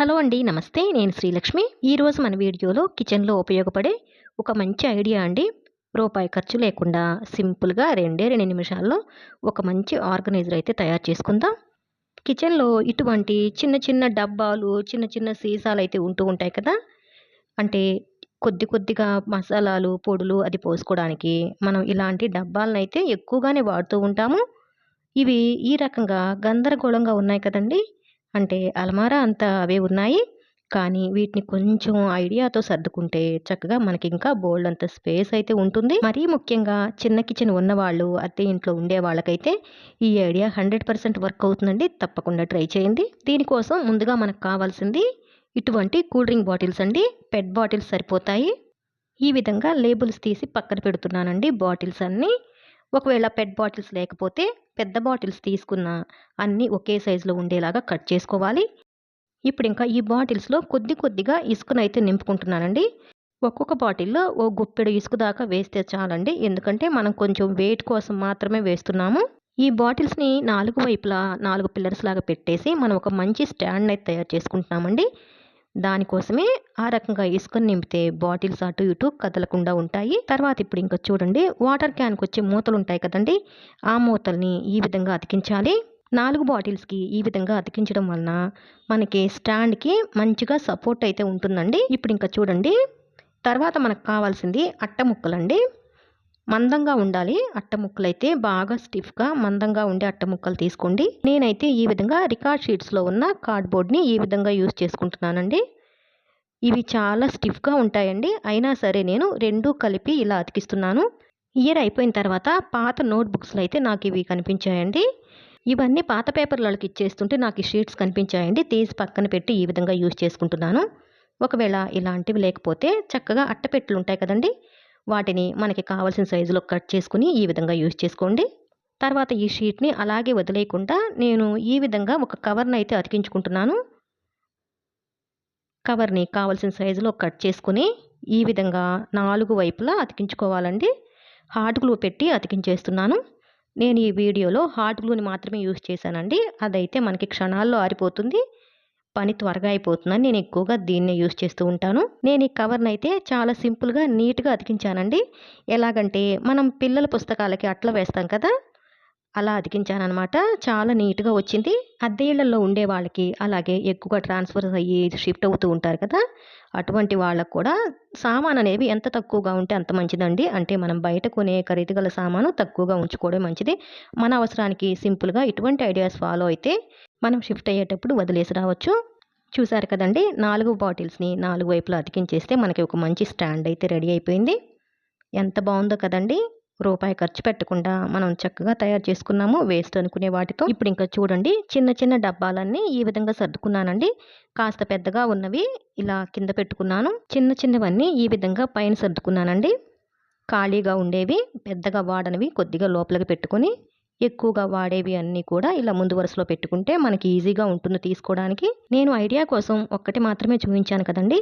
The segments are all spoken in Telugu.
హలో అండి నమస్తే. నేను శ్రీలక్ష్మి. ఈరోజు మన వీడియోలో కిచెన్లో ఉపయోగపడే ఒక మంచి ఐడియా అండి. రూపాయి ఖర్చు లేకుండా సింపుల్గా రెండే రెండు నిమిషాల్లో ఒక మంచి ఆర్గనైజర్ అయితే తయారు చేసుకుందాం. కిచెన్లో ఇటువంటి చిన్న చిన్న డబ్బాలు చిన్న చిన్న సీసాలు అయితే ఉంటూ ఉంటాయి కదా. అంటే కొద్ది కొద్దిగా మసాలాలు పొడులు అది పోసుకోవడానికి మనం ఇలాంటి డబ్బాలను అయితే ఎక్కువగానే వాడుతూ ఉంటాము. ఇవి ఈ రకంగా గందరగోళంగా ఉన్నాయి కదండి. అంటే అలమారా అంతా అవే ఉన్నాయి. కానీ వీటిని కొంచెం ఐడియాతో సర్దుకుంటే చక్కగా మనకి ఇంకా బోల్డ్ అంత స్పేస్ అయితే ఉంటుంది. మరీ ముఖ్యంగా చిన్న కిచెన్ ఉన్నవాళ్ళు అత్తే ఇంట్లో ఉండే వాళ్ళకైతే ఈ ఐడియా హండ్రెడ్ పర్సెంట్ వర్క్ అవుతుందండి. తప్పకుండా ట్రై చేయండి. దీనికోసం ముందుగా మనకు కావాల్సింది ఇటువంటి కూల్ డ్రింక్ బాటిల్స్ అండి. పెట్ బాటిల్స్ సరిపోతాయి. ఈ విధంగా లేబుల్స్ తీసి పక్కన పెడుతున్నానండి బాటిల్స్ అన్నీ. ఒకవేళ పెట్ బాటిల్స్ లేకపోతే పెద్ద బాటిల్స్ తీసుకున్న అన్నీ ఒకే సైజులో ఉండేలాగా కట్ చేసుకోవాలి. ఇప్పుడు ఇంకా ఈ బాటిల్స్లో కొద్ది కొద్దిగా ఇసుకనైతే నింపుకుంటున్నానండి. ఒక్కొక్క బాటిల్లో ఓ గుప్పెడు ఇసుక దాకా వేస్తే చాలండి. ఎందుకంటే మనం కొంచెం వెయిట్ కోసం మాత్రమే వేస్తున్నాము. ఈ బాటిల్స్ని నాలుగు వైపులా నాలుగు పిల్లర్స్ లాగా పెట్టేసి మనం ఒక మంచి స్టాండ్ అయితే తయారు చేసుకుంటున్నామండి. దానికోసమే ఆ రకంగా ఇసుకని నింపితే బాటిల్స్ అటు ఇటు కదలకుండా ఉంటాయి. తర్వాత ఇప్పుడు ఇంకా చూడండి వాటర్ క్యాన్కి వచ్చే మూతలు ఉంటాయి కదండి ఆ మూతల్ని ఈ విధంగా అతికించాలి. నాలుగు బాటిల్స్కి ఈ విధంగా అతికించడం వలన మనకి స్టాండ్కి మంచిగా సపోర్ట్ అయితే ఉంటుందండి. ఇప్పుడు ఇంకా చూడండి తర్వాత మనకు కావాల్సింది అట్ట ముక్కలండి. మందంగా ఉండాలి. అట్ట ముక్కలు అయితే బాగా స్టిఫ్గా మందంగా ఉండే అట్ట ముక్కలు తీసుకోండి. నేనైతే ఈ విధంగా రికార్డ్ షీట్స్లో ఉన్న కార్డ్బోర్డ్ని ఈ విధంగా యూజ్ చేసుకుంటున్నానండి. ఇవి చాలా స్టిఫ్గా ఉంటాయండి. అయినా సరే నేను రెండు కలిపి ఇలా అతికిస్తున్నాను. ఇయర్ అయిపోయిన తర్వాత పాత నోట్బుక్స్లో అయితే నాకు ఇవి కనిపించాయండి. ఇవన్నీ పాత పేపర్లకి ఇచ్చేస్తుంటే నాకు ఈ షీట్స్ కనిపించాయండి. తీసి పక్కన పెట్టి ఈ విధంగా యూజ్ చేసుకుంటున్నాను. ఒకవేళ ఇలాంటివి లేకపోతే చక్కగా అట్టపెట్టెలు ఉంటాయి కదండి. వాటిని మనకి కావాల్సిన సైజులో కట్ చేసుకుని ఈ విధంగా యూజ్ చేసుకోండి. తర్వాత ఈ షీట్ని అలాగే వదిలేయకుండా నేను ఈ విధంగా ఒక కవర్ని అయితే అతికించుకుంటున్నాను. కవర్ని కావాల్సిన సైజులో కట్ చేసుకుని ఈ విధంగా నాలుగు వైపులా అతికించుకోవాలండి. హార్డ్ గ్లూ పెట్టి అతికించేస్తున్నాను. నేను ఈ వీడియోలో హార్డ్ గ్లూని మాత్రమే యూజ్ చేశానండి. అదైతే మనకి క్షణాల్లో ఆరిపోతుంది. పని త్వరగా అయిపోతుందని నేను ఎక్కువగా దీన్నే యూస్ చేస్తూ ఉంటాను. నేను ఈ కవర్ని అయితే చాలా సింపుల్గా నీట్గా అతికించానండి. ఎలాగంటే మనం పిల్లల పుస్తకాలకి అట్లా వేస్తాం కదా? అలా అతికించానమాట చాలా నీట్గా వచ్చింది. అద్దె ఉండే వాళ్ళకి అలాగే ఎక్కువగా ట్రాన్స్ఫర్ అయ్యి షిఫ్ట్ అవుతూ ఉంటారు కదా? అటువంటి వాళ్ళకు కూడా సామాన్ అనేవి ఎంత తక్కువగా ఉంటే అంత మంచిదండి. అంటే మనం బయట కొనే ఖరీదు గల సామాను తక్కువగా ఉంచుకోవడం మంచిది. మన అవసరానికి సింపుల్గా ఇటువంటి ఐడియాస్ ఫాలో అయితే మనం షిఫ్ట్ అయ్యేటప్పుడు వదిలేసి రావచ్చు. చూసారు కదండి నాలుగు బాటిల్స్ని నాలుగు వైపులా అతికించేస్తే మనకి ఒక మంచి స్టాండ్ అయితే రెడీ అయిపోయింది. ఎంత బాగుందో కదండి రూపాయి ఖర్చు పెట్టకుండా మనం చక్కగా తయారు చేసుకున్నాము వేస్ట్ అనుకునే వాటితో. ఇప్పుడు ఇంకా చూడండి చిన్న చిన్న డబ్బాలన్నీ ఈ విధంగా సర్దుకున్నానండి. కాస్త పెద్దగా ఉన్నవి ఇలా కింద పెట్టుకున్నాను. చిన్న చిన్నవన్నీ ఈ విధంగా పైన సర్దుకున్నానండి. ఖాళీగా ఉండేవి పెద్దగా వాడనివి కొద్దిగా లోపలికి పెట్టుకొని ఎక్కువగా వాడేవి అన్నీ కూడా ఇలా ముందు వరుసలో పెట్టుకుంటే మనకి ఈజీగా ఉంటుంది తీసుకోవడానికి. నేను ఐడియా కోసం ఒక్కటి మాత్రమే చూపించాను కదండి.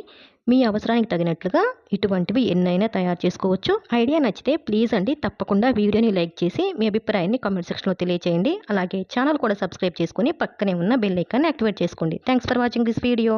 మీ అవసరానికి తగినట్లుగా ఇటువంటివి ఎన్నైనా తయారు చేసుకోవచ్చు. ఐడియా నచ్చితే ప్లీజ్ అండి తప్పకుండా వీడియోని లైక్ చేసి మీ అభిప్రాయాన్ని కామెంట్ సెక్షన్లో తెలియజేయండి అలాగే ఛానల్ కూడా సబ్స్క్రైబ్ చేసుకుని పక్కనే ఉన్న బెల్ ఐకాన్ని యాక్టివేట్ చేసుకోండి. Thanks for watching this video.